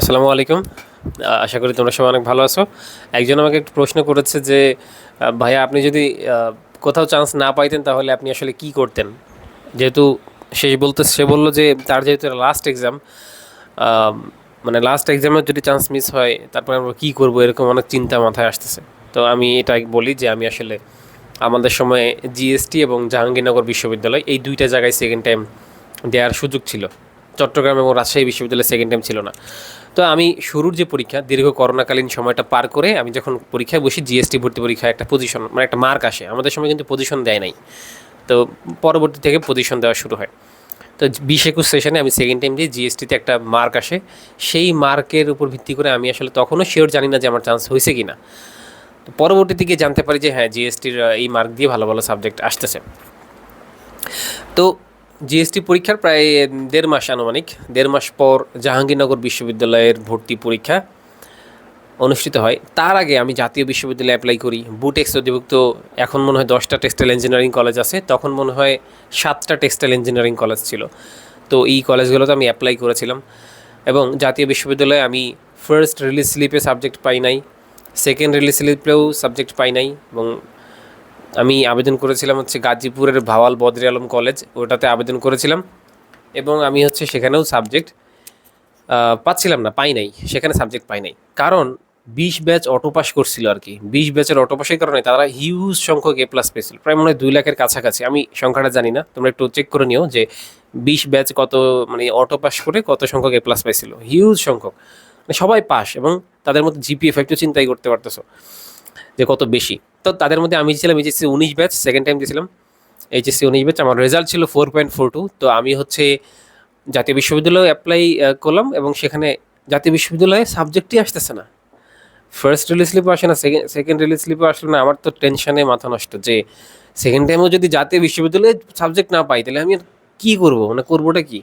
আসসালামু আলাইকুম। আশা করি তোমরা সবাই অনেক ভালো আছো। একজন আমাকে একটু প্রশ্ন করেছে যে ভাইয়া আপনি যদি কোথাও চান্স না পাইতেন তাহলে আপনি আসলে কি করতেন? যেহেতু সে বলতে, সে বলল যে, তার যেহেতু লাস্ট এক্সাম মানে লাস্ট এক্সামে যদি চান্স মিস হয়, তারপরে আমরা কী করব? এরকম অনেক চিন্তা মাথায় আসতেছে। তো আমি এটা বলি যে, আমি আসলে আমাদের সময়ে জিএসটি এবং জাহাঙ্গীরনগর বিশ্ববিদ্যালয় এই দুইটা জায়গায় সেকেন্ড টাইম দেওয়ার সুযোগ ছিল। চট্টগ্রাম এবং রাজশাহী বিশ্ববিদ্যালয়ে সেকেন্ড টাইম ছিল না। তো আমি শুরুর যে পরীক্ষা, দীর্ঘ করোনাকালীন সময়টা পার করে আমি যখন পরীক্ষায় বসি জিএসটি ভর্তি পরীক্ষায় একটা পজিশন মানে একটা মার্ক আসে, আমাদের সময় কিন্তু পজিশন দেয় নাই। তো পরবর্তী থেকে পজিশন দেওয়া শুরু হয়। তো বিশ একুশ সেশনে আমি সেকেন্ড টাইম দিয়ে জিএসটিতে একটা মার্ক আসে, সেই মার্কের উপর ভিত্তি করে আমি আসলে তখনও শিওর জানি না যে আমার চান্স হয়েছে কি না তো পরবর্তী দিকে জানতে পারি যে হ্যাঁ জিএসটির এই মার্ক দিয়ে ভালো ভালো সাবজেক্ট আসতেছে। তো জিএসটি পরীক্ষার প্রায় দেড় মাস আনুমানিক, দেড় মাস পর জাহাঙ্গীরনগর বিশ্ববিদ্যালয়ের ভর্তি পরীক্ষা অনুষ্ঠিত হয়। তার আগে আমি জাতীয় বিশ্ববিদ্যালয়ে অ্যাপ্লাই করি। বুটেক্স অধিভুক্ত, এখন মনে হয় দশটা টেক্সটাইল ইঞ্জিনিয়ারিং কলেজ আছে। তখন মনে হয় সাতটা টেক্সটাইল ইঞ্জিনিয়ারিং কলেজ ছিল। তো এই কলেজগুলোতে আমি অ্যাপ্লাই করেছিলাম। এবং জাতীয় বিশ্ববিদ্যালয়ে আমি ফার্স্ট রিলিজ স্লিপে সাবজেক্ট পাই নাই। সেকেন্ড রিলিজ স্লিপেও সাবজেক্ট পাই নাই। এবং আমি আবেদন করেছিলাম হচ্ছে গাজীপুরের ভাওয়াল বদরি আলম কলেজ, ওটাতে আবেদন করেছিলাম এবং আমি হচ্ছে সেখানেও সাবজেক্ট পাচ্ছিলাম না, পাই নাই, সেখানে সাবজেক্ট পাই নাই। কারণ বিশ ব্যাচ অটো পাস করছিল আর কি, বিশ ব্যাচের অটো পাসের কারণে তারা হিউজ সংখ্যক এ প্লাস পেয়েছিল, প্রায় মনে হয় দুই লাখের কাছাকাছি, আমি সংখ্যাটা জানি না, তোমরা একটু চেক করে নিও যে বিশ ব্যাচ কত মানে অটো পাস করে কত সংখ্যক এ প্লাস পেয়েছিল হিউজ সংখ্যক মানে সবাই পাস এবং তাদের মধ্যে জিপিএফ একটু চিন্তাই করতে পারতেছো যে কত বেশি। তো তাদের মধ্যে আমি ছিলাম এইচএসসি উনিশ ব্যাচ সেকেন্ড টাইম দিয়েছিলাম। এইচএসসি উনিশ ব্যাচ, আমার রেজাল্ট ছিল ফোর পয়েন্ট ফোর টু তো আমি হচ্ছে জাতীয় বিশ্ববিদ্যালয়ে অ্যাপ্লাই করলাম এবং সেখানে জাতীয় বিশ্ববিদ্যালয়ে সাবজেক্টই আসতেছে না। ফার্স্ট রিলিজ স্লিপও আসে না সেকেন্ড সেকেন্ড রিলিজ স্লিপও আসলো না। আমার তো টেনশনে মাথা নষ্ট যে সেকেন্ড টাইমেও যদি জাতীয় বিশ্ববিদ্যালয়ে সাবজেক্ট না পাই, তাহলে আমি কী করব? মানে করবোটা কি?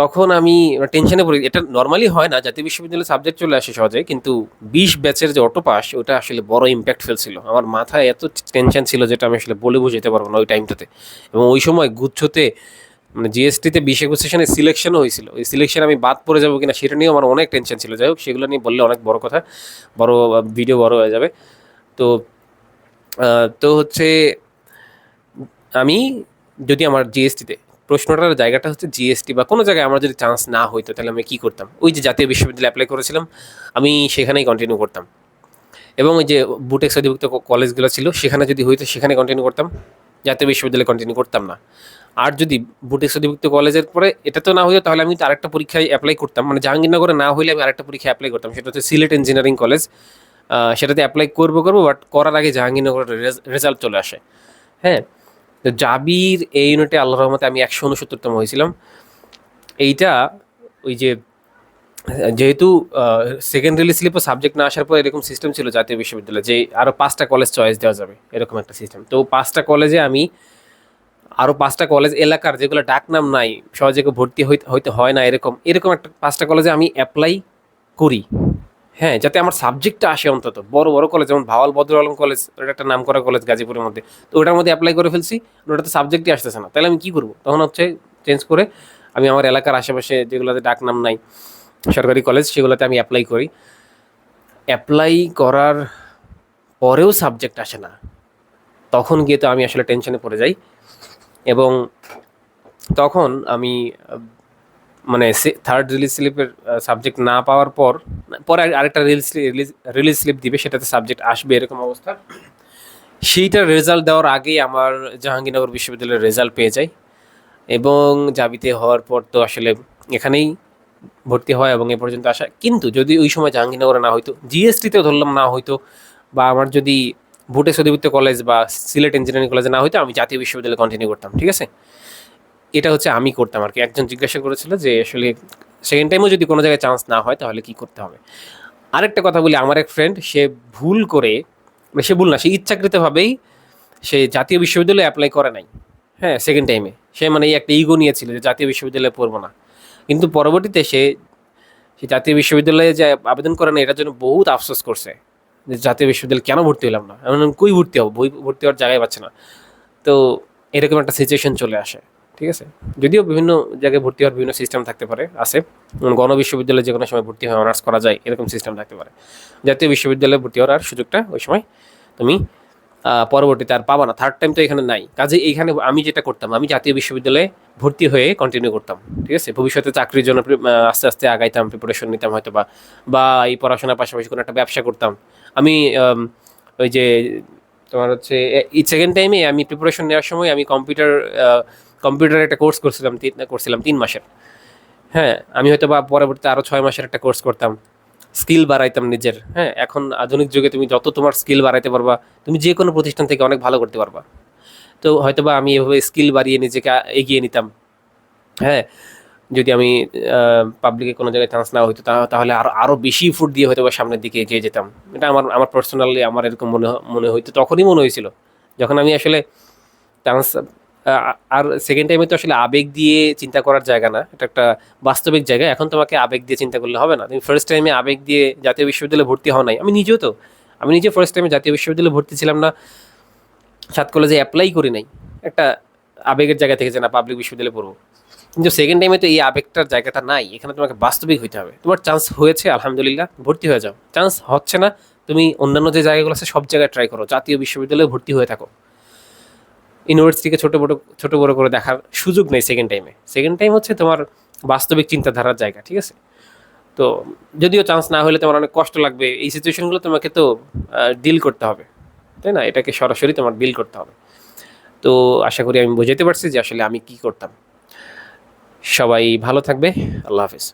তখন আমি টেনশনে পড়ি। এটা নর্মালি হয় না, জাতীয় বিশ্ববিদ্যালয়ে সাবজেক্ট চলে আসে সহজে, কিন্তু বিশ ব্যাচের যে অটো পাস ওটা আসলে বড় ইম্প্যাক্ট ফেলছিল। আমার মাথায় এত টেনশন ছিল যেটা আমি আসলে বলে বুঝাতে পারব না ওই টাইমটাতে এবং ওই সময় গুচ্ছতে মানে জিএসটিতে বিশ একুশ সেশনে সিলেকশনও হয়েছিল। ওই সিলেকশন আমি বাদ পড়ে যাব কিনা সেটা নিয়েও আমার অনেক টেনশন ছিল। যাই হোক, সেগুলো নিয়ে বললে অনেক বড় কথা, বড় ভিডিও বড় হয়ে যাবে। তো তো হচ্ছে, আমি যদি আমার জিএসটিতে প্রশ্নটার জায়গাটা হচ্ছে জিএসটি বা কোনো জায়গায় আমার যদি চান্স না হইতো, তাহলে আমি কী করতাম? ওই যে জাতীয় বিশ্ববিদ্যালয়ে অ্যাপ্লাই করেছিলাম, আমি সেখানেই কন্টিনিউ করতাম। এবং ওই যে বুটেক্স অধিভুক্ত কলেজগুলো ছিল, সেখানে যদি হইতো, সেখানে কন্টিনিউ করতাম। জাতীয় বিশ্ববিদ্যালয়ে কন্টিনিউ করতাম না। আর যদি বুটেক্স অধিভুক্ত কলেজের পরে এটা তো না হইতো, তাহলে আমি তো আরেকটা পরীক্ষায় অ্যাপ্লাই করতাম। মানে জাহাঙ্গীরনগরে না হইলে আমি আরেকটা পরীক্ষায় অ্যাপ্লাই করতাম। সেটা হচ্ছে সিলেট ইঞ্জিনিয়ারিং কলেজ সেটাতে অ্যাপ্লাই করব করব বাট করার আগে জাহাঙ্গীরনগরের রেজাল্ট চলে আসে। হ্যাঁ? তো জাবির এই ইউনিটে আল্লাহ রহমতে আমি একশো উনসত্তরতম হয়েছিলাম। এইটা ওই যে, যেহেতু সেকেন্ড রিলিজ স্লিপও সাবজেক্ট না আসার পর এরকম সিস্টেম ছিল জাতীয় বিশ্ববিদ্যালয়ে যে আরও পাঁচটা কলেজ চয়েস দেওয়া যাবে, এরকম একটা সিস্টেম তো পাঁচটা কলেজে আমি আরও পাঁচটা কলেজ এলাকার যেগুলো ডাকনাম নাই, সহজে ভর্তি হইতে হয় না এরকম এরকম একটা পাঁচটা কলেজে আমি অ্যাপ্লাই করি। হ্যাঁ যাতে আমার সাবজেক্টটা আসে অন্তত। বড় বড় কলেজ যেমন ভাওয়াল বদর আলম কলেজ ওটা একটা নাম করা কলেজ গাজীপুরের মধ্যে। তো ওটার মধ্যে অ্যাপ্লাই করে ফেলছি ওটাতে সাবজেক্টই আসতেছে না। তাহলে আমি কী করব? তখন হচ্ছে চেঞ্জ করে আমি আমার এলাকার আশেপাশে যেগুলোতে ডাকনাম নাই, সরকারি কলেজ সেগুলোতে আমি অ্যাপ্লাই করি। অ্যাপ্লাই করার পরেও সাবজেক্ট আসে না। তখন গিয়ে তো আমি আসলে টেনশনে পড়ে যাই। এবং তখন আমি মানে থার্ড রিলিজ স্লিপের সাবজেক্ট না পাওয়ার পর, পরে আর- আরেকটা রিলিজ রিলিজ রিলিজ স্লিপ দিবে, সেটাতে সাবজেক্ট আসবে এরকম অবস্থা। সেইটার রেজাল্ট দেওয়ার আগেই আমার জাহাঙ্গীরনগর বিশ্ববিদ্যালয়ের রেজাল্ট পেয়ে যাই। এবং জাবিতে হওয়ার পর তো আসলে এখানেই ভর্তি হয় এবং এ পর্যন্ত আসা। কিন্তু যদি ওই সময় জাহাঙ্গীরনগরে না হইতো জিএসটিতেও ধরলাম না হইতো, বা আমার যদি ভোটে সদিবৃত্ত কলেজ বা সিলেট ইঞ্জিনিয়ারিং কলেজে না হইতো, আমি জাতীয় বিশ্ববিদ্যালয়ে কন্টিনিউ করতাম, ঠিক আছে? এটা হচ্ছে আমি করতাম আর কি। একজন জিজ্ঞাসা করেছিল যে আসলে সেকেন্ড টাইমও যদি কোনো জায়গায় চান্স না হয়, তাহলে কি করতে হবে? আরেকটা কথা বলি, আমার এক ফ্রেন্ড সে ভুল করে, সে ভুল না, সে ইচ্ছাকৃতভাবেই সে জাতীয় বিশ্ববিদ্যালয়ে অ্যাপ্লাই করে নাই। হ্যাঁ সেকেন্ড টাইমে সে মানে এই একটা ইগো নিয়েছিল যে জাতীয় বিশ্ববিদ্যালয়ে পড়ব না। কিন্তু পরবর্তীতে সে সে জাতীয় বিশ্ববিদ্যালয়ে যে আবেদন করে না, এটার জন্য বহুত আফসোস করছে। যে জাতীয় বিশ্ববিদ্যালয়ে কেন ভর্তি হলাম না? এমন কই ভর্তি হব? বই ভর্তি হওয়ার জায়গায় পাচ্ছে না। তো এরকম একটা সিচুয়েশন চলে আসে। ঠিক আছে? যদিও বিভিন্ন জায়গায় ভর্তি হওয়ার বিভিন্ন সিস্টেম থাকতে পারে, আছে। গণ বিশ্ববিদ্যালয়ে যে কোনো সময় ভর্তি হয়ে অনার্স করা যায়, এরকম সিস্টেম থাকতে পারে। জাতীয় বিশ্ববিদ্যালয়ে ভর্তি হওয়ার সুযোগটা ওই সময় তুমি পরবর্তীতে আর পাবা না। থার্ড টাইম তো এখানে নাই। কাজে এইখানে আমি যেটা করতাম, আমি জাতীয় বিশ্ববিদ্যালয়ে ভর্তি হয়ে কন্টিনিউ করতাম, ঠিক আছে? ভবিষ্যতে চাকরির জন্য আস্তে আস্তে আগাইতাম প্রিপারেশন নিতাম হয়তো বা এই পড়াশোনার পাশাপাশি কোনো একটা ব্যবসা করতাম। আমি, ওই যে তোমার হচ্ছে সেকেন্ড টাইমে আমি প্রিপারেশন নেওয়ার সময় আমি কম্পিউটার কম্পিউটারের একটা কোর্স করছিলাম তিন করছিলাম তিন মাসের। হ্যাঁ আমি হয়তো বা পরবর্তীতে আরও ছয় মাসের একটা কোর্স করতাম। স্কিল বাড়াইতাম নিজের হ্যাঁ এখন আধুনিক যুগে তুমি যত তোমার স্কিল বাড়াইতে পারবা, তুমি যে কোনো প্রতিষ্ঠান থেকে অনেক ভালো করতে পারবা। তো হয়তো বা আমি এভাবে স্কিল বাড়িয়ে নিজেকে এগিয়ে নিতাম। হ্যাঁ যদি আমি পাবলিকে কোনো জায়গায় চান্স না হইতো তাহলে আরও আরও বেশি ফুট দিয়ে হয়তো বা সামনের দিকে এগিয়ে যেতাম। এটা আমার আমার পার্সোনালি আমার এরকম মনে মনে হইতো, তখনই মনে হয়েছিল। যখন আমি আসলে চান্স আর সেকেন্ড টাইমে তো আসলে আবেগ দিয়ে চিন্তা করার জায়গা না, এটা একটা বাস্তবিক জায়গা। এখন তোমাকে আবেগ দিয়ে চিন্তা করলে হবে না। তুমি ফার্স্ট টাইমে আবেগ দিয়ে জাতীয় বিশ্ববিদ্যালয়ে ভর্তি হও নাই। আমি নিজেও তো, আমি নিজে ফার্স্ট টাইমে জাতীয় বিশ্ববিদ্যালয়ে ভর্তি ছিলাম না। সাত কলেজে অ্যাপ্লাই করি নাই। একটা আবেগের জায়গা থেকে যে না পাবলিক বিশ্ববিদ্যালয়ে পড়ব। কিন্তু সেকেন্ড টাইমে তো এই আবেগটার জায়গাটা নাই, এখানে তোমাকে বাস্তবিক হইতে হবে। তোমার চান্স হয়েছে, আলহামদুলিল্লাহ, ভর্তি হয়ে যাও। চান্স হচ্ছে না, তুমি অন্যান্য যে জায়গাগুলো আছে সব জায়গায় ট্রাই করো, জাতীয় বিশ্ববিদ্যালয়ে ভর্তি হয়ে থাকো। ইউনিভার্সিটিকে ছোটো বড়ো ছোটো বড়ো করে দেখার সুযোগ নেই সেকেন্ড টাইমে সেকেন্ড টাইম হচ্ছে তোমার বাস্তবিক চিন্তাধারার জায়গা, ঠিক আছে? তো যদিও চান্স না হলে তোমার অনেক কষ্ট লাগবে, এই সিচুয়েশনগুলো তোমাকে তো ডিল করতে হবে। তাই না? এটাকে সরাসরি তোমার ডিল করতে হবে। তো আশা করি আমি বুঝাতে পারছি যে আসলে আমি কি করতাম। সবাই ভালো থাকবে আল্লাহ হাফিজ।